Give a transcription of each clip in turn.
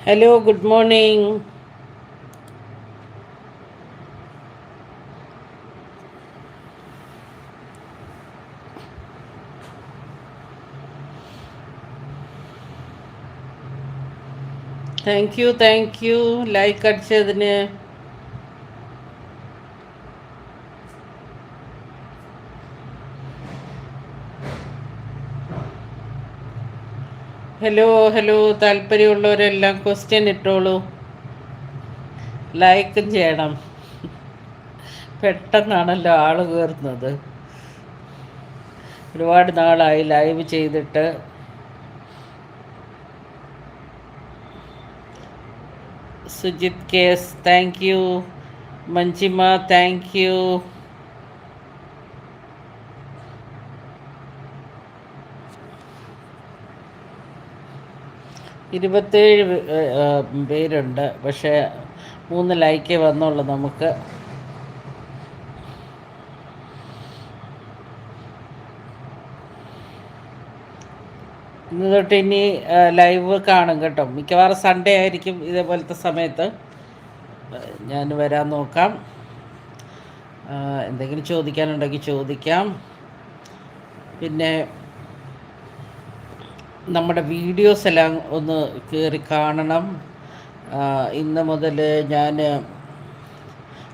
Hello good morning thank you thank you like അടിച്ചതിന് hello hello താല്പര്യമുള്ളവരെല്ലാം question ഇട്ടോളൂ. ലൈക്കും ചെയ്യണം. പെട്ടെന്നാണല്ലോ ആൾ കയറുന്നത് ഒരുപാട് നാളായി ലൈവ് ചെയ്തിട്ട്. Sujith case thank you Manjima thank you ഇരുപത്തേഴ് പേരുണ്ട്. പക്ഷേ മൂന്ന് ലൈക്കേ വന്നുള്ളൂ നമുക്ക്. ഇന്ന് തൊട്ട് ഇനി ലൈവ് കാണും കേട്ടോ. മിക്കവാറും സൺഡേ ആയിരിക്കും ഇതേപോലത്തെ സമയത്ത്. ഞാൻ വരാൻ നോക്കാം. എന്തെങ്കിലും ചോദിക്കാനുണ്ടെങ്കിൽ ചോദിക്കാം. പിന്നെ നമ്മുടെ വീഡിയോസ് എല്ലാം ഒന്ന് കയറി കാണണം. ഇന്ന് മുതൽ ഞാൻ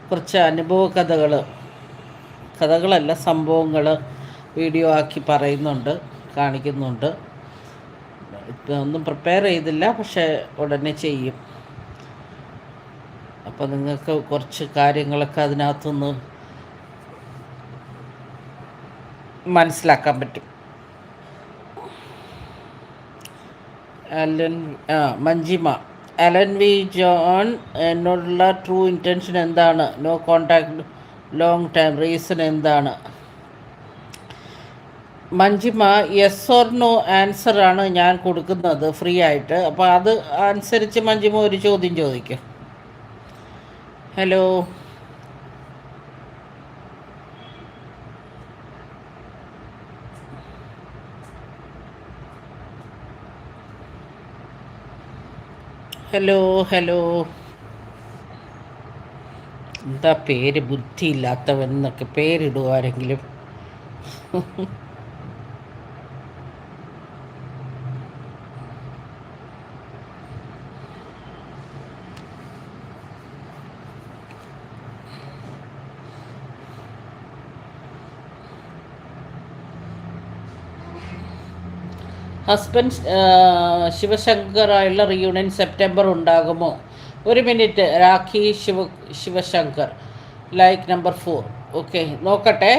കുറച്ച് അനുഭവ കഥകൾ കഥകളല്ല സംഭവങ്ങൾ വീഡിയോ ആക്കി പറയുന്നുണ്ട് കാണിക്കുന്നുണ്ട്. ഇപ്പം ഒന്നും പ്രിപ്പയർ ചെയ്തില്ല പക്ഷേ ഉടനെ ചെയ്യും. അപ്പോൾ നിങ്ങൾക്ക് കുറച്ച് കാര്യങ്ങളൊക്കെ അതിനകത്തുനിന്ന് മനസ്സിലാക്കാൻ പറ്റും. അലൻ ആ മഞ്ജിമ. അലൻ വി ജോൺ എന്നോടുള്ള ട്രൂ ഇന്റൻഷൻ എന്താണ്? No contact long time reason എന്താണ്? Manjima yes or no answer ആണ് ഞാൻ കൊടുക്കുന്നത് ഫ്രീ ആയിട്ട്. അപ്പോൾ അത് അനുസരിച്ച് മഞ്ജിമ ഒരു ചോദ്യം ചോദിക്കും. ഹലോ ഹലോ ഹലോ എന്താ പേര് ബുദ്ധിയില്ലാത്തവൻ എന്നൊക്കെ പേരിടുക ഹസ്ബൻഡ് ശിവശങ്കറായുള്ള റീയൂണിയൻ സെപ്റ്റംബർ ഉണ്ടാകുമോ? ഒരു minute Rakhi Shiva Shivashankar. Like number four okay നോക്കട്ടെ.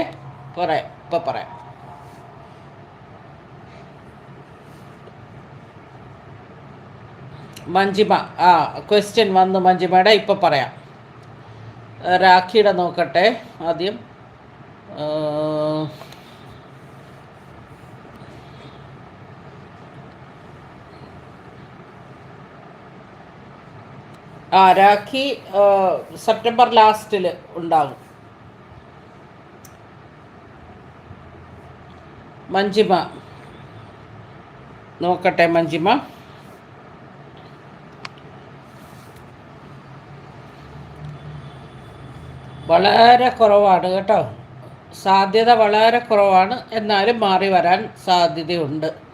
പറയാം ഇപ്പം പറയാം മഞ്ജിമ ആ ക്വസ്റ്റ്യൻ വന്നു മഞ്ജിമയുടെ ഇപ്പം പറയാം. രാഖിയുടെ നോക്കട്ടെ ആദ്യം. ആ, രാഖി സെപ്റ്റംബർ ലാസ്റ്റിൽ ഉണ്ടാകും. മഞ്ജിമ. നോക്കട്ടെ മഞ്ജിമ. വളരെ കുറവാണ് കേട്ടോ. സാധ്യത വളരെ കുറവാണ്. എന്നാലും മാറി വരാൻ സാധ്യതയുണ്ട്.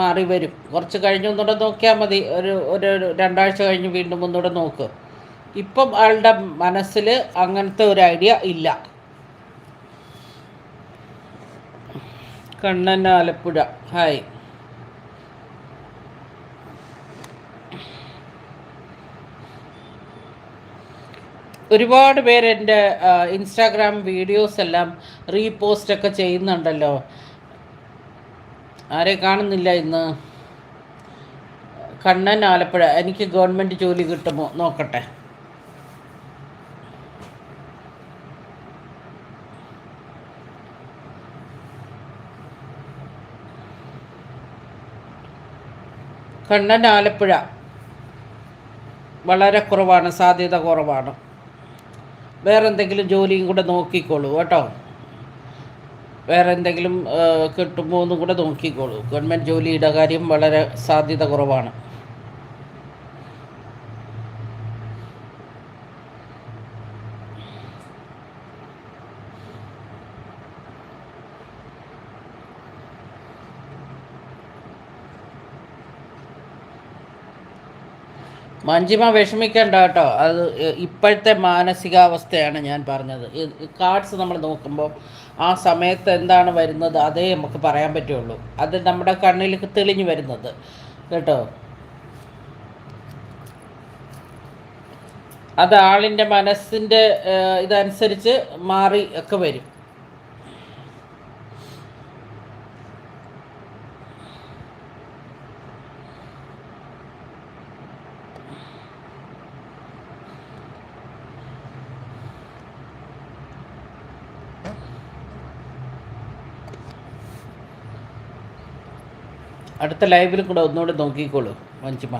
മാറി വരും. കുറച്ച് കഴിഞ്ഞ് ഒന്നുകൂടെ നോക്കിയാൽ മതി. ഒരു ഒരു രണ്ടാഴ്ച കഴിഞ്ഞ് വീണ്ടും ഒന്നുകൂടെ നോക്ക്. ഇപ്പം ആളുടെ മനസ്സിൽ അങ്ങനത്തെ ഒരു ഐഡിയ ഇല്ല. കണ്ണൻ ആലപ്പുഴ. ഹായ്. ഒരുപാട് പേര് എന്റെ ഇൻസ്റ്റാഗ്രാം വീഡിയോസ് എല്ലാം റീപോസ്റ്റ് ഒക്കെ ചെയ്യുന്നുണ്ടല്ലോ. ആരെ കാണുന്നില്ല ഇന്ന്? കണ്ണൻ ആലപ്പുഴ എനിക്ക് ഗവൺമെന്റ് ജോലി കിട്ടുമോ നോക്കട്ടെ. കണ്ണൻ ആലപ്പുഴ വളരെ കുറവാണ് സാധ്യത കുറവാണ്. വേറെന്തെങ്കിലും ജോലിയും കൂടെ നോക്കിക്കോളൂ കേട്ടോ. വേറെ എന്തെങ്കിലും കിട്ടുമോ എന്നും കൂടെ നോക്കിക്കോളൂ. ഗവൺമെന്റ് ജോലിയുടെ കാര്യം വളരെ സാധ്യത കുറവാണ്. മഞ്ജിമ വിഷമിക്കേണ്ട കേട്ടോ. അത് ഇപ്പോഴത്തെ മാനസികാവസ്ഥയാണ് ഞാൻ പറഞ്ഞത്. കാർഡ്സ് നമ്മൾ നോക്കുമ്പോൾ ആ സമയത്ത് എന്താണ് വരുന്നത് അതേ നമുക്ക് പറയാൻ പറ്റുള്ളൂ. അത് നമ്മുടെ കണ്ണിലേക്ക് തെളിഞ്ഞു വരുന്നത്. കേട്ടോ? അത് ആളിന്റെ മനസ്സിന്റെ ഇതനുസരിച്ച് മാറി ഒക്കെ വരും. അടുത്ത ലൈവിൽ കൂടെ ഒന്നുകൂടെ നോക്കിക്കോളൂ മഞ്ജുമ.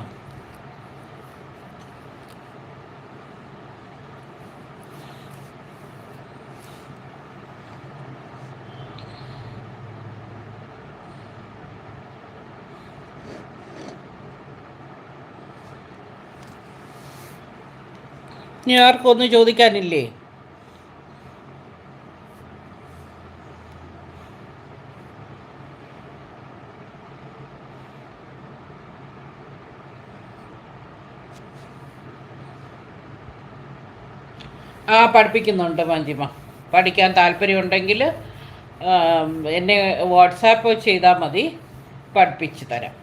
ഇനി ആർക്കും ഒന്നും ചോദിക്കാനില്ലേ? ആ പഠിപ്പിക്കുന്നുണ്ട് മഞ്ജിമ പഠിക്കാൻ താല്പര്യമുണ്ടെങ്കിൽ എന്നെ വാട്സാപ്പ് ചെയ്താൽ മതി. പഠിപ്പിച്ച് തരാം.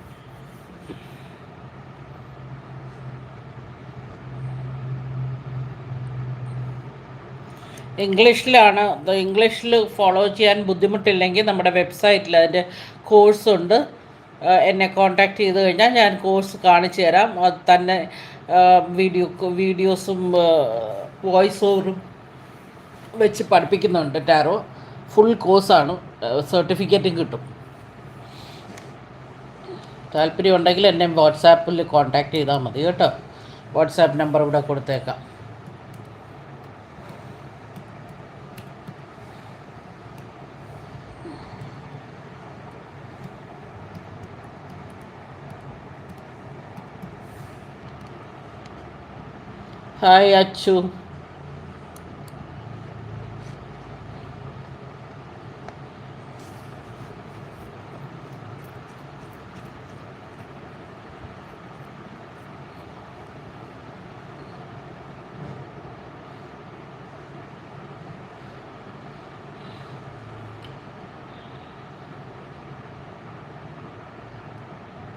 ഇംഗ്ലീഷിലാണ്. ഇംഗ്ലീഷിൽ ഫോളോ ചെയ്യാൻ ബുദ്ധിമുട്ടില്ലെങ്കിൽ നമ്മുടെ വെബ്സൈറ്റിൽ അതിന്റെ കോഴ്സുണ്ട്. എന്നെ കോൺടാക്ട് ചെയ്ത് കഴിഞ്ഞാൽ ഞാൻ കോഴ്സ് കാണിച്ചു തരാം. അത് തന്നെ വീഡിയോ വീഡിയോസും വോയിസ് ഓവറും വെച്ച് പഠിപ്പിക്കുന്നുണ്ട് ടാറോ ഫുൾ കോഴ്സാണ് സർട്ടിഫിക്കറ്റും കിട്ടും. താല്പര്യം ഉണ്ടെങ്കിൽ എന്നെ വാട്സാപ്പിൽ കോൺടാക്ട് ചെയ്താൽ മതി കേട്ടോ. വാട്സാപ്പ് നമ്പർ ഇവിടെ കൊടുത്തേക്കാം. ഹായ് അച്ചു.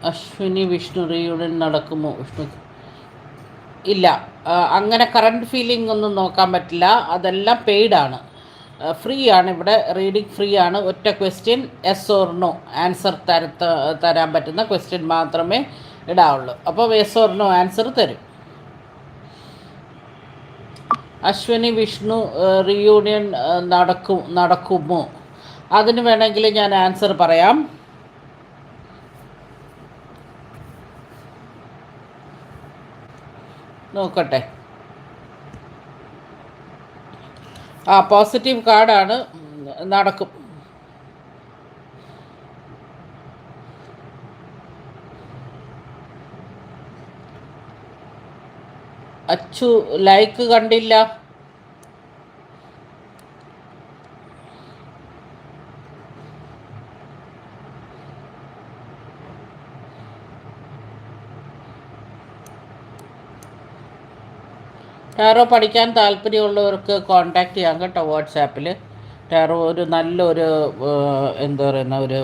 അശ്വിനി വിഷ്ണുറിയുടൻ നടക്കുമോ? വിഷ്ണു ഇല്ല. അങ്ങനെ കറണ്ട് ഫീലിംഗ് ഒന്നും നോക്കാൻ പറ്റില്ല. അതെല്ലാം പെയ്ഡാണ് ഫ്രീ ആണ് ഇവിടെ. റീഡിങ് ഫ്രീ ആണ്. ഒറ്റ question yes or no answer തര തരാൻ പറ്റുന്ന ക്വസ്റ്റ്യൻ മാത്രമേ ഇടാവുള്ളൂ. അപ്പോൾ എസ് ഓർ നോ ആൻസർ തരും. അശ്വിനി വിഷ്ണു റീയൂണിയൻ നടക്കും നടക്കുമോ? അതിന് വേണമെങ്കിൽ ഞാൻ ആൻസർ പറയാം. നോക്കട്ടെ. ആ പോസിറ്റീവ് കാർഡാണ് നടക്കും. അച്ചു ലൈക്ക് കണ്ടില്ല. ടാറോ പഠിക്കാൻ താല്പര്യമുള്ളവർക്ക് കോണ്ടാക്ട് ചെയ്യാം കേട്ടോ വാട്സാപ്പിൽ ടാറോ ഒരു നല്ലൊരു എന്താ പറയുന്ന ഒരു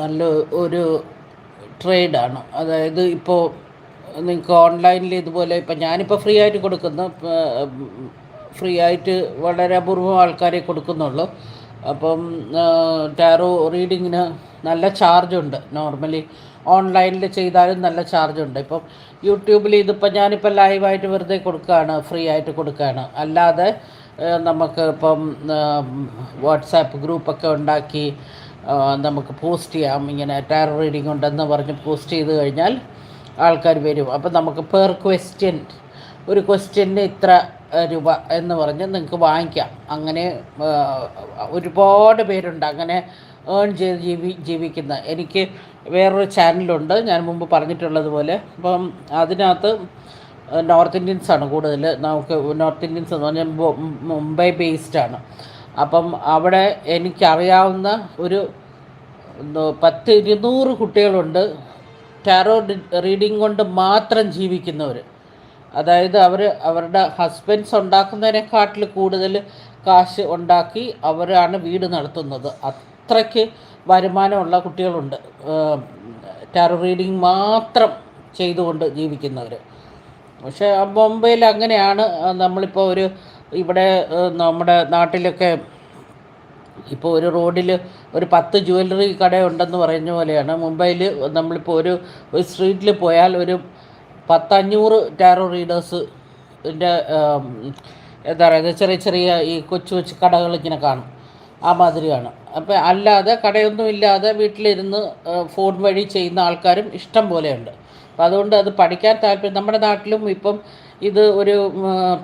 നല്ല ഒരു ട്രേഡാണ്. അതായത് ഇപ്പോൾ നിങ്ങൾക്ക് ഓൺലൈനിൽ ഇതുപോലെ ഇപ്പം ഞാനിപ്പോൾ ഫ്രീ ആയിട്ട് കൊടുക്കുന്നു. ഫ്രീ ആയിട്ട് വളരെ അപൂർവം ആൾക്കാരെ കൊടുക്കുന്നുള്ളൂ. അപ്പം ടാറോ റീഡിങ്ങിന് നല്ല ചാർജുണ്ട്. നോർമലി ഓൺലൈനിൽ ചെയ്താലും നല്ല ചാർജ് ഉണ്ട് ഇപ്പം യൂട്യൂബിൽ ഇതിപ്പോൾ ഞാനിപ്പോൾ ലൈവായിട്ട് വെറുതെ കൊടുക്കുകയാണ് ഫ്രീ ആയിട്ട് കൊടുക്കുകയാണ് അല്ലാതെ നമുക്ക് ഇപ്പം വാട്സാപ്പ് ഗ്രൂപ്പൊക്കെ ഉണ്ടാക്കി നമുക്ക് പോസ്റ്റ് ചെയ്യാം. ഇങ്ങനെ ടാർ റീഡിംഗ് ഉണ്ടെന്ന് പറഞ്ഞ് പോസ്റ്റ് ചെയ്ത് കഴിഞ്ഞാൽ ആൾക്കാർ വരും. അപ്പം നമുക്ക് പെർ ക്വസ്റ്റ്യൻ ഒരു ക്വസ്റ്റ്യന് ഇത്ര രൂപ എന്ന് പറഞ്ഞ് നിങ്ങൾക്ക് വാങ്ങിക്കാം. അങ്ങനെ ഒരുപാട് പേരുണ്ട്. അങ്ങനെ ഏൺ ചെയ്ത് ജീവി ജീവിക്കുന്ന. എനിക്ക് വേറൊരു ചാനലുണ്ട് ഞാൻ മുമ്പ് പറഞ്ഞിട്ടുള്ളതുപോലെ. അപ്പം അതിനകത്ത് നോർത്ത് ഇന്ത്യൻസാണ് കൂടുതൽ നമുക്ക് നോർത്ത് ഇന്ത്യൻസ് എന്ന് പറഞ്ഞാൽ മുംബൈ ബേസ്ഡാണ് അപ്പം അവിടെ എനിക്കറിയാവുന്ന ഒരു പത്ത് ഇരുന്നൂറ് കുട്ടികളുണ്ട്. ടാരോ റീഡിംഗ് കൊണ്ട് മാത്രം ജീവിക്കുന്നവർ അതായത് അവർ അവരുടെ ഹസ്ബൻഡ്സ് ഉണ്ടാക്കുന്നതിനെക്കാട്ടിൽ കൂടുതൽ കാശ് ഉണ്ടാക്കി അവരാണ് വീട് നടത്തുന്നത്. അത്രയ്ക്ക് വരുമാനമുള്ള കുട്ടികളുണ്ട്. ടാറോ റീഡിങ് മാത്രം ചെയ്തുകൊണ്ട് ജീവിക്കുന്നവർ പക്ഷേ ബോംബെയിൽ അങ്ങനെയാണ്. നമ്മളിപ്പോൾ ഒരു ഇവിടെ നമ്മുടെ നാട്ടിലൊക്കെ ഇപ്പോൾ ഒരു റോഡിൽ ഒരു പത്ത് ജുവല്ലറി കടയുണ്ടെന്ന് പറയുന്ന പോലെയാണ്. മുംബൈയിൽ നമ്മളിപ്പോൾ ഒരു ഒരു സ്ട്രീറ്റിൽ പോയാൽ ഒരു പത്തഞ്ഞൂറ് ടാറോ റീഡേഴ്സ് എന്താ പറയുക ചെറിയ ചെറിയ ഈ കൊച്ചു കൊച്ചു കടകൾ ഇങ്ങനെ കാണും. ആ മാതിരിയാണ്. അപ്പോൾ അല്ലാതെ കടയൊന്നും ഇല്ലാതെ വീട്ടിലിരുന്ന് ഫോൺ വഴി ചെയ്യുന്ന ആൾക്കാരും ഇഷ്ടം പോലെയുണ്ട്. അപ്പോൾ അതുകൊണ്ട് അത് പഠിക്കാൻ താല്പര്യം നമ്മുടെ നാട്ടിലും ഇപ്പം ഇത് ഒരു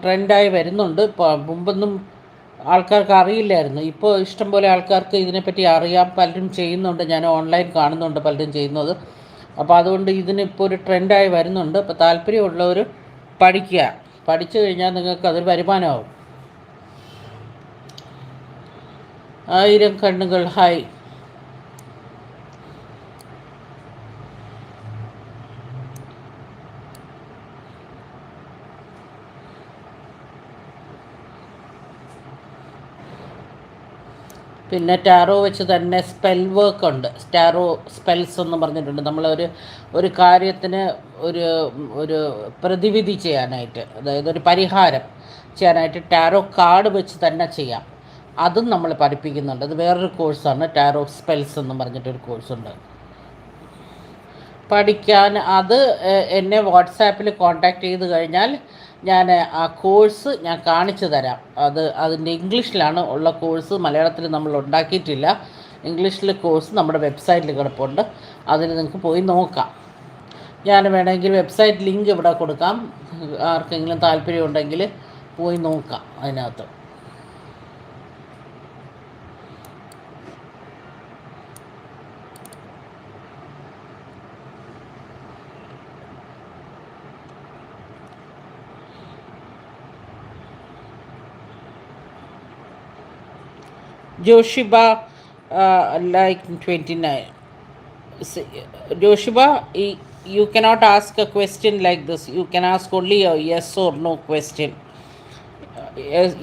ട്രെൻഡായി വരുന്നുണ്ട്. മുമ്പൊന്നും ആൾക്കാർക്ക് അറിയില്ലായിരുന്നു. ഇപ്പോൾ ഇഷ്ടം പോലെ ആൾക്കാർക്ക് ഇതിനെപ്പറ്റി അറിയാം. പലരും ചെയ്യുന്നുണ്ട്. ഞാൻ ഓൺലൈൻ കാണുന്നുണ്ട് പലരും ചെയ്യുന്നത്. അപ്പോൾ അതുകൊണ്ട് ഇതിനിപ്പോൾ ഒരു ട്രെൻഡായി വരുന്നുണ്ട്. അപ്പോൾ താല്പര്യമുള്ളവർ പഠിക്കുക. പഠിച്ചു കഴിഞ്ഞാൽ നിങ്ങൾക്ക് അതൊരു വരുമാനമാവും. ആയിരം കണ്ണുകൾ ഹായ് പിന്നെ ടാറോ വെച്ച് തന്നെ സ്പെൽ വർക്ക് ഉണ്ട്. ടാറോ സ്പെൽസ് എന്ന് പറഞ്ഞിട്ടുണ്ട്. നമ്മളൊരു ഒരു കാര്യത്തിന് ഒരു ഒരു പ്രതിവിധി ചെയ്യാനായിട്ട് അതായത് ഒരു പരിഹാരം ചെയ്യാനായിട്ട് ടാറോ കാർഡ് വെച്ച് തന്നെ ചെയ്യാം. അതും നമ്മൾ പഠിപ്പിക്കുന്നുണ്ട്. അത് വേറൊരു കോഴ്സാണ്. ഓഫ് സ്പെൽസ് എന്ന് പറഞ്ഞിട്ടൊരു കോഴ്സുണ്ട്. പഠിക്കാൻ അത് എന്നെ വാട്സാപ്പിൽ കോൺടാക്റ്റ് ചെയ്ത് കഴിഞ്ഞാൽ ഞാൻ ആ കോഴ്സ് ഞാൻ കാണിച്ചു തരാം. അത് അതിന്റെ ഇംഗ്ലീഷിലാണ് ഉള്ള കോഴ്സ്. മലയാളത്തിൽ നമ്മൾ ഉണ്ടാക്കിയിട്ടില്ല. ഇംഗ്ലീഷിൽ കോഴ്സ് നമ്മുടെ വെബ്സൈറ്റിൽ കിടപ്പുണ്ട്. അതിന് നിങ്ങൾക്ക് പോയി നോക്കാം. ഞാൻ വേണമെങ്കിൽ വെബ്സൈറ്റ് ലിങ്ക് ഇവിടെ കൊടുക്കാം. ആർക്കെങ്കിലും താല്പര്യമുണ്ടെങ്കിൽ പോയി നോക്കാം അതിനകത്ത്. Joshiba like like 29. Joshiba, you cannot ask a question like this. You can ask only a yes or no question.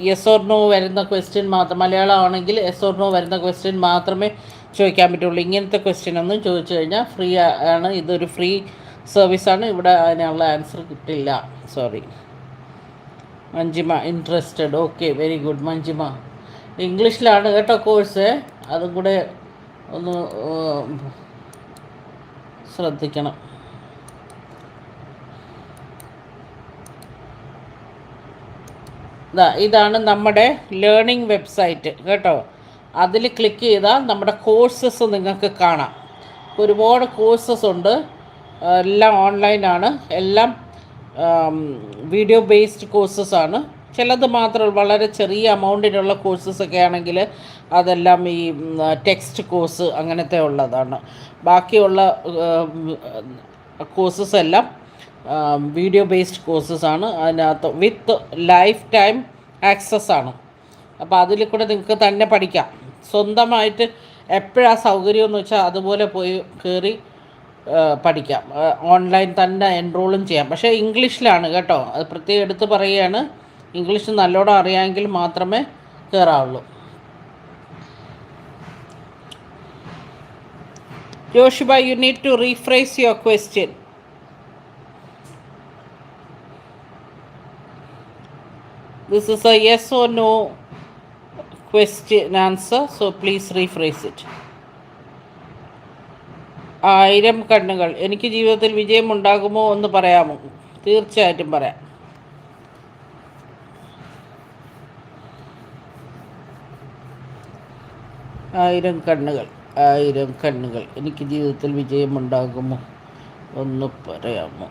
Yes or no വരുന്ന ക്വസ്റ്റ്യൻ മാത്രം. മലയാളമാണെങ്കിൽ യെസ് ഓർ നോ വരുന്ന ക്വസ്റ്റ്യൻ മാത്രമേ ചോദിക്കാൻ പറ്റുള്ളൂ. ഇങ്ങനത്തെ ക്വസ്റ്റ്യൻ ഒന്നും ചോദിച്ചു കഴിഞ്ഞാൽ ഫ്രീ ആണ്. ഇതൊരു ഫ്രീ സർവീസാണ് ഇവിടെ അതിനുള്ള ആൻസർ കിട്ടില്ല. Sorry Manjima interested okay very good Manjima. ഇംഗ്ലീഷിലാണ് കേട്ടോ കോഴ്സ്. അതും കൂടെ ഒന്ന് ശ്രദ്ധിക്കണം. ഇതാണ് നമ്മുടെ ലേണിംഗ് വെബ്സൈറ്റ് കേട്ടോ. അതിൽ ക്ലിക്ക് ചെയ്താൽ നമ്മുടെ കോഴ്സസ് നിങ്ങൾക്ക് കാണാം. ഒരുപാട് കോഴ്സസ് ഉണ്ട്. എല്ലാം ഓൺലൈനാണ്. എല്ലാം വീഡിയോ ബേസ്ഡ് കോഴ്സസ് ആണ്. ചിലത് മാത്രം വളരെ ചെറിയ എമൗണ്ടിനുള്ള കോഴ്സസ് ഒക്കെ ആണെങ്കിൽ അതെല്ലാം ഈ ടെക്സ്റ്റ് കോഴ്സ് അങ്ങനത്തെ ഉള്ളതാണ്. ബാക്കിയുള്ള കോഴ്സസ് എല്ലാം വീഡിയോ ബേസ്ഡ് കോഴ്സസ് ആണ്. അതിനകത്ത് വിത്ത് ലൈഫ് ടൈം ആക്സസ് ആണ്. അപ്പോൾ അതിൽ കൂടെ നിങ്ങൾക്ക് തന്നെ പഠിക്കാം. സ്വന്തമായിട്ട് എപ്പോഴാ സൗകര്യം എന്ന് വെച്ചാൽ അതുപോലെ പോയി കയറി പഠിക്കാം. ഓൺലൈൻ തന്നെ എൻറോളും ചെയ്യാം. പക്ഷേ ഇംഗ്ലീഷിലാണ് കേട്ടോ. അത് പ്രത്യേകം എടുത്ത് പറയുകയാണ്. ഇംഗ്ലീഷ് നല്ലോണം അറിയാമെങ്കിൽ മാത്രമേ കയറാവുള്ളൂ Joshiba you need to rephrase your question this is a yes or no question answer so please rephrase it ആയിരം കണ്ണുകൾ. എനിക്ക് ജീവിതത്തിൽ വിജയം ഉണ്ടാകുമോ എന്ന് പറയാമോ? തീർച്ചയായിട്ടും പറയാം. ആയിരം കണ്ണുകൾ ആയിരം കണ്ണുകൾ. എനിക്ക് ജീവിതത്തിൽ വിജയമുണ്ടാകുമോ? ഒന്ന് പറയാമോ?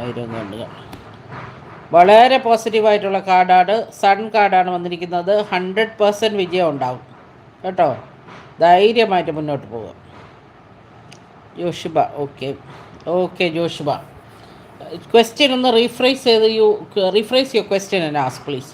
ആയിരം കണ്ണുകൾ. വളരെ പോസിറ്റീവായിട്ടുള്ള കാർഡാണ് സൺ കാർഡാണ് വന്നിരിക്കുന്നത്. ഹൺഡ്രഡ് പേഴ്സന്റ് വിജയം ഉണ്ടാകും കേട്ടോ? ധൈര്യമായിട്ട് മുന്നോട്ട് പോവുക. Joshiba okay okay Joshiba. Question ഒന്ന് റീഫ്രൈസ് ചെയ്ത് you rephrase your question and ask please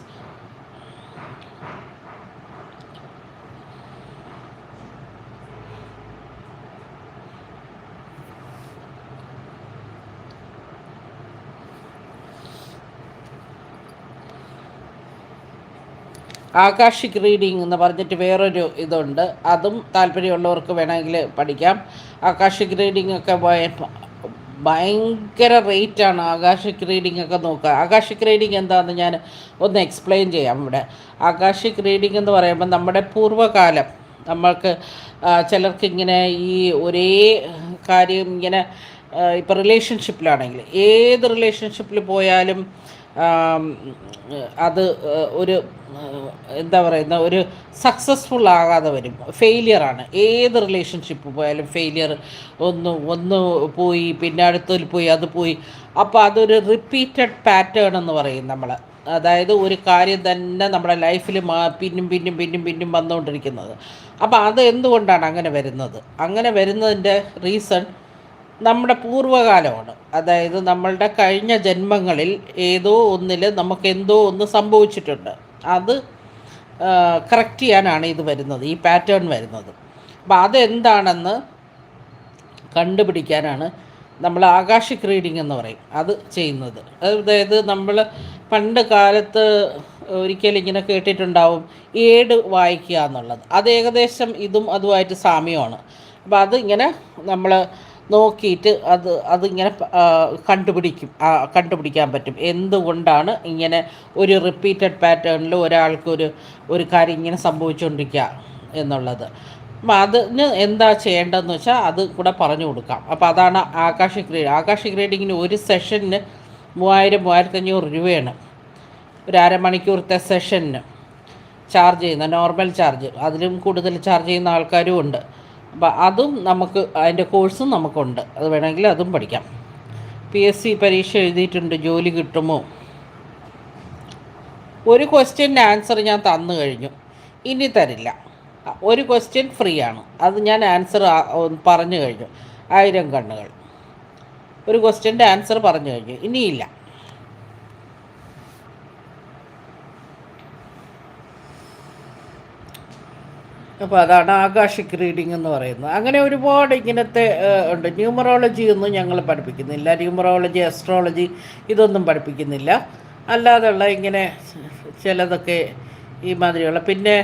akashic reading എന്ന് പറഞ്ഞിട്ട് വേറൊരു ഇതുണ്ട്. അതും താല്പര്യമുള്ളവർക്ക് വേണമെങ്കിൽ പഠിക്കാം. ആകാശിക് റീഡിംഗ് ഒക്കെ ഭയങ്കര റേറ്റാണ് ആകാശിക് റീഡിംഗ് ഒക്കെ നോക്കുക. ആകാശിക് റീഡിംഗ് എന്താണെന്ന് ഞാൻ ഒന്ന് എക്സ്പ്ലെയിൻ ചെയ്യാം ഇവിടെ. ആകാശിക് റീഡിംഗ് എന്ന് പറയുമ്പോൾ നമ്മുടെ പൂർവകാലം നമ്മൾക്ക് ചിലർക്ക് ഇങ്ങനെ ഈ ഒരേ കാര്യം ഇങ്ങനെ ഇപ്പോൾ റിലേഷൻഷിപ്പിലാണെങ്കിൽ ഏത് റിലേഷൻഷിപ്പിൽ പോയാലും അത് ഒരു എന്താ പറയുന്ന ഒരു സക്സസ്ഫുൾ ആകാതെ വരും. ഫെയിലിയറാണ് ഏത് റിലേഷൻഷിപ്പ് പോയാലും ഫെയിലിയർ ഒന്ന് ഒന്ന് പോയി പിന്നെ അടുത്തതിൽ പോയി അത് പോയി. അപ്പോൾ അതൊരു റിപ്പീറ്റഡ് പാറ്റേൺ എന്ന് പറയും നമ്മൾ അതായത് ഒരു കാര്യം തന്നെ നമ്മുടെ ലൈഫിൽ മാ പിന്നും പിന്നും പിന്നും പിന്നും വന്നുകൊണ്ടിരിക്കുന്നത്. അപ്പോൾ അത് എന്തുകൊണ്ടാണ് അങ്ങനെ വരുന്നത്? അങ്ങനെ വരുന്നതിന്റെ റീസൺ നമ്മുടെ പൂർവകാലമാണ്. അതായത് നമ്മളുടെ കഴിഞ്ഞ ജന്മങ്ങളിൽ ഏതോ ഒന്നിൽ നമുക്ക് എന്തോ ഒന്ന് സംഭവിച്ചിട്ടുണ്ട്. അത് കറക്റ്റ് ചെയ്യാനാണ് ഇത് വരുന്നത് ഈ പാറ്റേൺ വരുന്നത്. അപ്പോൾ അതെന്താണെന്ന് കണ്ടുപിടിക്കാനാണ് നമ്മൾ ആകാശിക് റീഡിംഗ് എന്ന് പറയും അത് ചെയ്യുന്നത്. അതായത് നമ്മൾ പണ്ട് കാലത്ത് ഒരിക്കലും ഇങ്ങനെ കേട്ടിട്ടുണ്ടാവും ഏട് വായിക്കുക എന്നുള്ളത്. അത് ഏകദേശം ഇതും അതുമായിട്ട് സാമ്യമാണ്. അപ്പോൾ അത് ഇങ്ങനെ നമ്മൾ നോക്കിയിട്ട് അത് അതിങ്ങനെ കണ്ടുപിടിക്കും കണ്ടുപിടിക്കാൻ പറ്റും. എന്തുകൊണ്ടാണ് ഇങ്ങനെ ഒരു റിപ്പീറ്റഡ് പാറ്റേണിൽ ഒരാൾക്കൊരു ഒരു കാര്യം ഇങ്ങനെ സംഭവിച്ചുകൊണ്ടിരിക്കുക എന്നുള്ളത്? അപ്പം അതിന് എന്താ ചെയ്യേണ്ടതെന്ന് വെച്ചാൽ അത് കൂടെ പറഞ്ഞു കൊടുക്കാം. അപ്പോൾ അതാണ് ആകാശ ഗ്രേഡ് ആകാശ ഗ്രേഡിങ്ങിന് ഒരു സെഷന് മൂവായിരം മൂവായിരത്തഞ്ഞൂറ് രൂപയാണ്. ഒരു അരമണിക്കൂറത്തെ സെഷന് ചാർജ് ചെയ്യുന്ന നോർമൽ ചാർജ് അതിലും കൂടുതൽ ചാർജ് ചെയ്യുന്ന ആൾക്കാരും ഉണ്ട്. അപ്പം അതും നമുക്ക് അതിന്റെ കോഴ്സും നമുക്കുണ്ട്. അത് വേണമെങ്കിൽ അതും പഠിക്കാം. പി എസ് സി പരീക്ഷ എഴുതിയിട്ടുണ്ട് ജോലി കിട്ടുമോ? ഒരു ക്വസ്റ്റ്യന്റെ ആൻസർ ഞാൻ തന്നു കഴിഞ്ഞു. ഇനി തരില്ല. ഒരു ക്വസ്റ്റ്യൻ ഫ്രീ ആണ്. അത് ഞാൻ ആൻസർ പറഞ്ഞു കഴിഞ്ഞു. ആയിരം കണ്ണുകൾ. ഒരു ക്വസ്റ്റ്യന്റെ ആൻസർ പറഞ്ഞു കഴിഞ്ഞു. ഇനിയില്ല. അപ്പോൾ അതാണ് ആകാശിക് റീഡിംഗ് എന്ന് പറയുന്നത്. അങ്ങനെ ഒരുപാട് ഇങ്ങനത്തെ ഉണ്ട്. ന്യൂമറോളജി ഒന്നും ഞങ്ങൾ പഠിപ്പിക്കുന്നില്ല. ന്യൂമറോളജി അസ്ട്രോളജി ഇതൊന്നും പഠിപ്പിക്കുന്നില്ല. അല്ലാതെയുള്ള ഇങ്ങനെ ചിലതൊക്കെ ഈ മാതിരിയുള്ള. പിന്നെ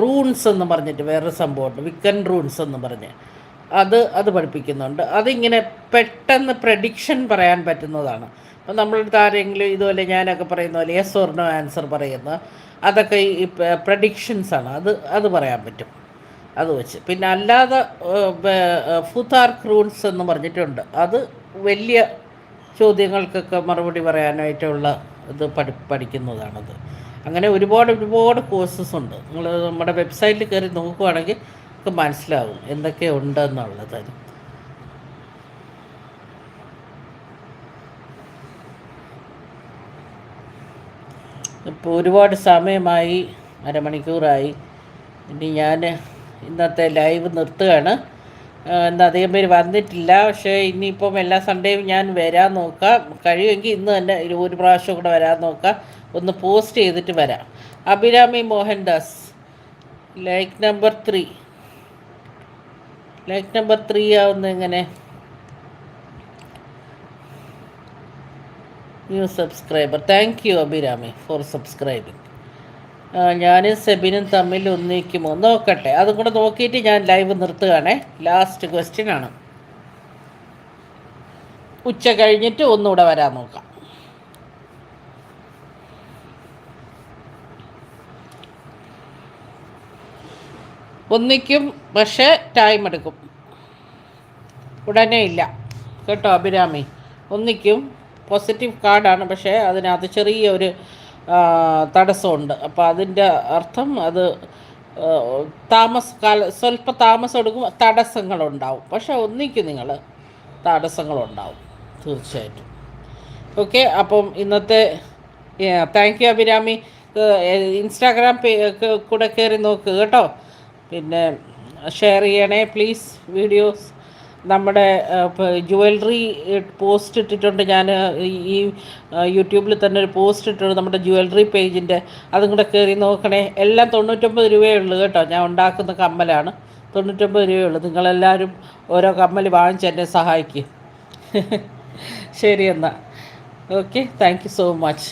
റൂൺസ് എന്ന് പറഞ്ഞിട്ട് വേറൊരു സംഭവമുണ്ട്. വിക്കൻ റൂൺസ് എന്ന് പറഞ്ഞ്. അത് അത് പഠിപ്പിക്കുന്നുണ്ട്. അതിങ്ങനെ പെട്ടെന്ന് പ്രഡിക്ഷൻ പറയാൻ പറ്റുന്നതാണ്. അപ്പം നമ്മളടുത്ത് ആരെങ്കിലും ഇതുപോലെ ഞാനൊക്കെ പറയുന്ന പോലെ യെസ് ഓർണോ ആൻസർ പറയുന്ന അതൊക്കെ ഈ പ്രഡിക്ഷൻസാണ് അത് അത് പറയാൻ പറ്റും. അത് വെച്ച്. പിന്നെ അല്ലാതെ ഫുതാർ ക്രൂൺസ് എന്ന് പറഞ്ഞിട്ടുണ്ട്. അത് വലിയ ചോദ്യങ്ങൾക്കൊക്കെ മറുപടി പറയാനായിട്ടുള്ള ഇത് പഠി പഠിക്കുന്നതാണത്. അങ്ങനെ ഒരുപാട് ഒരുപാട് കോഴ്സസ് ഉണ്ട്. നിങ്ങൾ നമ്മുടെ വെബ്സൈറ്റിൽ കയറി നോക്കുവാണെങ്കിൽ ഒക്കെ മനസ്സിലാവും എന്തൊക്കെ ഉണ്ടെന്നുള്ളത്. ഇപ്പോൾ ഒരുപാട് സമയമായി അരമണിക്കൂറായി. ഇനി ഞാൻ ഇന്നത്തെ ലൈവ് നിർത്തുകയാണ്. എന്താ അധികം പേര് വന്നിട്ടില്ല പക്ഷേ ഇനിയിപ്പം എല്ലാ സൺഡേയും ഞാൻ വരാൻ നോക്കാം. കഴിയുമെങ്കിൽ ഇന്ന് തന്നെ ഒരു പ്രാവശ്യം കൂടെ വരാൻ നോക്കാം. ഒന്ന് പോസ്റ്റ് ചെയ്തിട്ട് വരാം. Abhirami Mohandas like number three like number three ആവുന്ന എങ്ങനെ new subscriber thank you Abhirami for subscribing ഞാനും സെബിനും തമ്മിൽ ഒന്നിക്കുമോ നോക്കട്ടെ. അതും കൂടെ നോക്കിയിട്ട് ഞാൻ ലൈവ് നിർത്തുകയാണേ. ലാസ്റ്റ് ക്വസ്റ്റ്യൻ ആണ്. ഉച്ച കഴിഞ്ഞിട്ട് ഒന്നുകൂടെ വരാൻ നോക്കാം. ഒന്നിക്കും പക്ഷേ ടൈം എടുക്കും. ഉടനെ ഇല്ല. കേട്ടോ അഭിരാമി? ഒന്നിക്കും പോസിറ്റീവ് കാർഡാണ് പക്ഷേ അതിനകത്ത് ചെറിയ ഒരു തടസ്സമുണ്ട്. അപ്പോൾ അതിന്റെ അർത്ഥം അത് താമസ കാല സ്വല്പ താമസം എടുക്കും തടസ്സങ്ങളുണ്ടാവും. പക്ഷേ ഒന്നിക്കും നിങ്ങൾ തടസ്സങ്ങളുണ്ടാവും തീർച്ചയായിട്ടും. ഓക്കെ അപ്പം ഇന്നത്തെ താങ്ക് യു അഭിരാമി. ഇൻസ്റ്റാഗ്രാം കൂടെ കയറി നോക്ക് കേട്ടോ? പിന്നെ ഷെയർ ചെയ്യണേ പ്ലീസ് വീഡിയോസ് നമ്മുടെ ജുവലറി പോസ്റ്റ് ഇട്ടിട്ടുണ്ട് ഞാൻ ഈ യൂട്യൂബിൽ തന്നെ ഒരു പോസ്റ്റ് ഇട്ടിട്ടുണ്ട് നമ്മുടെ ജുവലറി പേജിന്റെ അതും കൂടെ കയറി നോക്കണേ. എല്ലാം തൊണ്ണൂറ്റൊമ്പത് രൂപയേ ഉള്ളൂ കേട്ടോ. ഞാൻ ഉണ്ടാക്കുന്ന കമ്മലാണ്. തൊണ്ണൂറ്റൊമ്പത് രൂപയേ ഉള്ളൂ. നിങ്ങളെല്ലാവരും ഓരോ കമ്മൽ വാങ്ങിച്ച് എന്നെ സഹായിക്കും. ശരി എന്നാൽ okay thank you so much